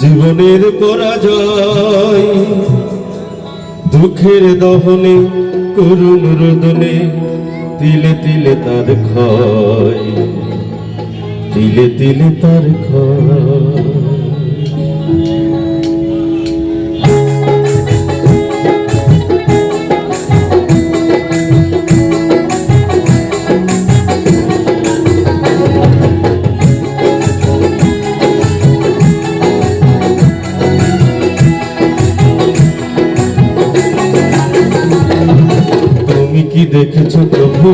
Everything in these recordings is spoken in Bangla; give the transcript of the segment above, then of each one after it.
জীবনের পরাজয় দুঃখের দহনে করুণ রোদনে তিলে তিলে তার ক্ষয় তিলে তিলে তার ক্ষয়। দেখেছ প্রভু?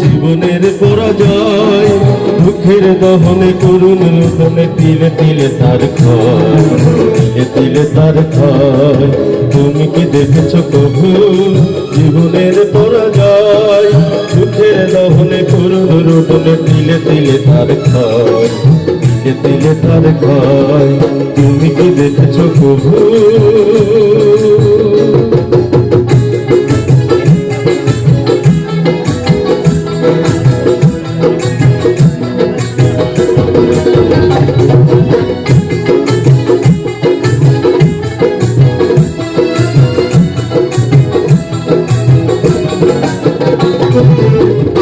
জীবনের পরাজয়, দুঃখের দহনে করুন রোদনে, তিলে তিলে তার ক্ষয়, তিলে তার তুমি কি দেখেছ প্রভু? জীবনের পরাজয়, দুঃখের দহনে, করুণ রোদনে, তিলে তিলে তার তিলে তিলে তার ক্ষয়। তুমি কি দেখেছ প্রভু?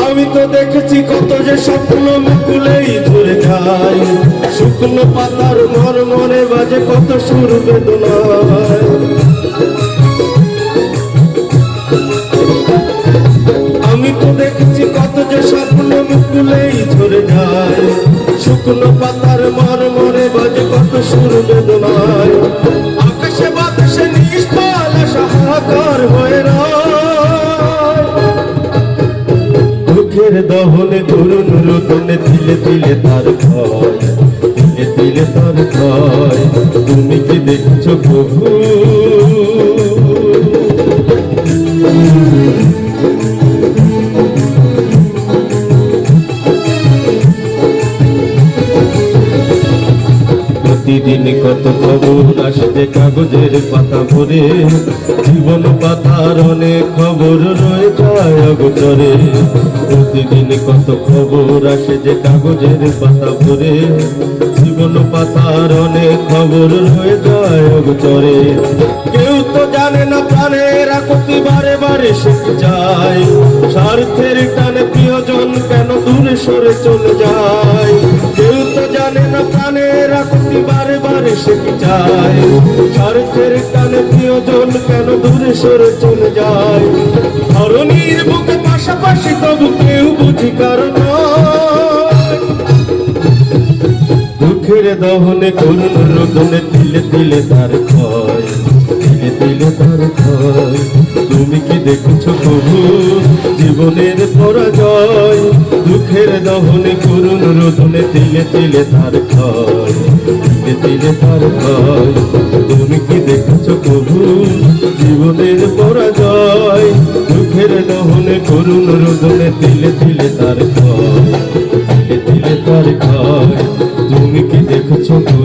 আমি তো দেখেছি কত যে স্বপ্ন মুকুলেই ধরে যায় শুকনো পাতার মর মনে বাজে কত সুর বেদনায়। আমি তো দেখেছি কত যে স্বপ্ন মুকুলেই ধরে যায় শুকনো পাতার মর মনে বাজে কত সুর বেদনায়। দুঃখের দহনে করুণ রোদনে দিলে দিলে তার ক্ষয় দিলে তিলে তার প্রতিদিন কত খবর আসছে কাগজের পাতা ভরে। জীবন পাতার অনেক খবর রয়ে যায় অগোচরে। প্রতিদিন কত খবর আসে যে কাগজের পাতা ভরে। জীবন পাতার অনেক খবর রয়ে যায় অগোচরে। কেউ তো জানে না প্রাণের আকতি বারে বারে শিখে যায় স্বার্থের টানে প্রিয়জন কেন দূরে সরে চলে যায়? কেউ তো জানে না প্রাণের শিখে যায়। স্বার্থের টানে প্রিয়জন কেন দূরে সরে চলে যায়? ধরনীর বুকে পাশাপাশি তবু কেউ বুঝি কারণ দুঃখের দহনে করুণ রোদনে দিল ধর ধর তুমি কি দেখেছ প্রভু? জীবনের পরাজয়, দুঃখের দহনে করুণ রোধনে তিলে তিলে তার খয় তিলে তিলে তার খয় তুমি কি দেখেছ প্রভু? জীবনের পরাজয়, দুঃখের দহনে করুণ রোধনে তিলে তিলে তার খয় তিলে তিলে তার খয় তুমি কি দেখেছ প্রভু?